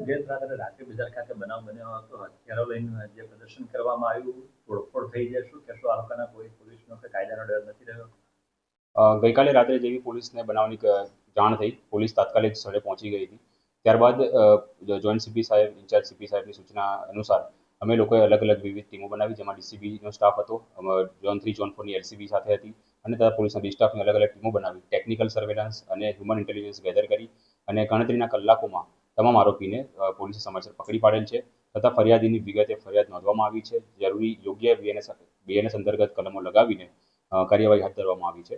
ગત રાત્રે બજાર ખાતે બનાવ બન્યો હતો હથિયારો લઈને જે પ્રદર્શન કરવામાં આવ્યું, તોડફોડ થઈ જાય, શું કહેશો? આ લોકોના કોઈ પોલીસનો કે કાયદાનો ડર નથી રહ્યો? ગઈકાલે રાત્રે જેવી પોલીસને બનાવની જાણ થઈ, પોલીસ તાત્કાલિક સ્થળે પહોંચી ગઈ હતી. ત્યારબાદ જોઈન્ટ સીપી સાહેબ, ઇન્ચાર્જ સીપી સાહેબની સૂચના અનુસાર અમે લોકોએ અલગ અલગ વિવિધ ટીમો બનાવી, જેમાં ડીસીબીનો સ્ટાફ હતો ઝોન થ્રી ઝોન ફોરની એલસીબી સાથે હતી, અને તથા પોલીસના બી સ્ટાફની અલગ અલગ ટીમો બનાવી, ટેકનિકલ સર્વેલન્સ અને હ્યુમન ઇન્ટેલિજન્સ ગેધર કરી, અને ગણતરીના કલાકોમાં તમામ આરોપીને પોલીસે સમયસર પકડી પાડેલ છે તથા ફરિયાદીની વિગતે ફરિયાદ નોંધવામાં આવી છે. જરૂરી યોગ્ય બીએનએસ બીએનએસ અંતર્ગત કલમો લગાવીને કાર્યવાહી હાથ ધરવામાં આવી છે.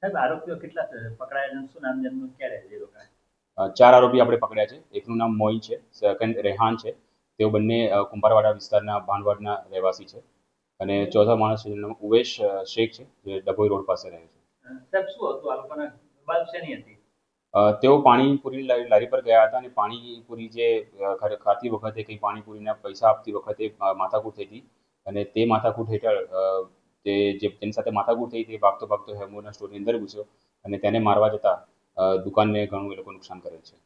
સાહેબ આરોપીઓ કેટલા પકડાયા શું નામ જેમનું ક્યારે જે લોકો? અ, ચાર આરોપી આપણે પકડ્યા છે. એકનું નામ મોઈ છે સેકન્ડ રેહાન છે. તેઓ બંને કુંભારવાડા વિસ્તારના ભાનવાડના રહેવાસી છે. અને ચોથા માણસ છે જેનું નામ ઉવેશ શેખ છે જે ડભોઈ રોડ પાસે રહે છે. સાહેબ શું હતું? આ લોકોના બાદ શેની હતી? તેઓ પાણીપુરી લારી પર ગયા હતા અને પાણીપુરી જે ખાતી વખતે કંઈ પાણીપુરીના પૈસા આપતી વખતે માથાકૂટ થઈ હતી. અને તે માથાકૂટ હેઠળ તે જે તેની સાથે માથાકૂટ થઈ તે ભાગતો ભાગતો હેમોના સ્ટોરની અંદર ઘૂસ્યો અને તેને મારવા જતા દુકાનને ઘણું એ લોકો નુકસાન કરેલ છે.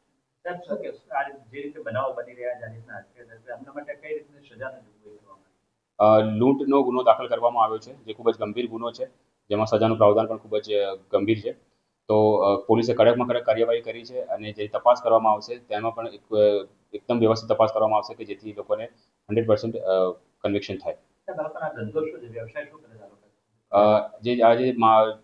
લૂંટનો ગુનો દાખલ કરવામાં આવ્યો છે જે ખૂબ જ ગંભીર ગુનો છે. જેમાં સજાનું પ્રાવધાન પણ ખૂબ જ ગંભીર છે. તો પોલીસે કડકમાં કડક કાર્યવાહી કરી છે અને જે તપાસ કરવામાં આવશે તેમાં પણ એકદમ વ્યવસ્થિત તપાસ કરવામાં આવશે કે જેથી લોકોને હંડ્રેડ પર્સન્ટ કન્વિક્શન થાય. જે આજે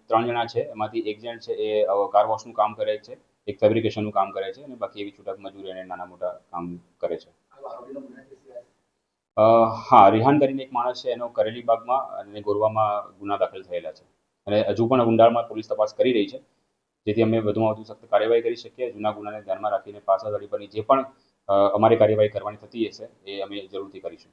ત્રણ જણા છે એમાંથી એક જણ છે એ કાર વોશનું કામ કરે છે એક ફેબ્રિકેશનનું કામ કરે છે અને બાકી એવી છૂટક મજૂરી અને નાના મોટા કામ કરે છે. હા રિહાન કરીને એક માણસ છે એનો કરેલી બાગમાં અને ગોરવામાં ગુના દાખલ થયેલા છે. અને હજુ પણ ઊંડાણમાં પોલીસ તપાસ કરી રહી છે. જેથી અમે વધુમાં વધુ સખ્ત કાર્યવાહી કરી શકીએ જૂના ગુનાને ધ્યાનમાં રાખીને ઘડી પરની જે પણ અમારે અમારી કાર્યવાહી કરવાની થતી હશે, એ અમે જરૂરથી કરીશું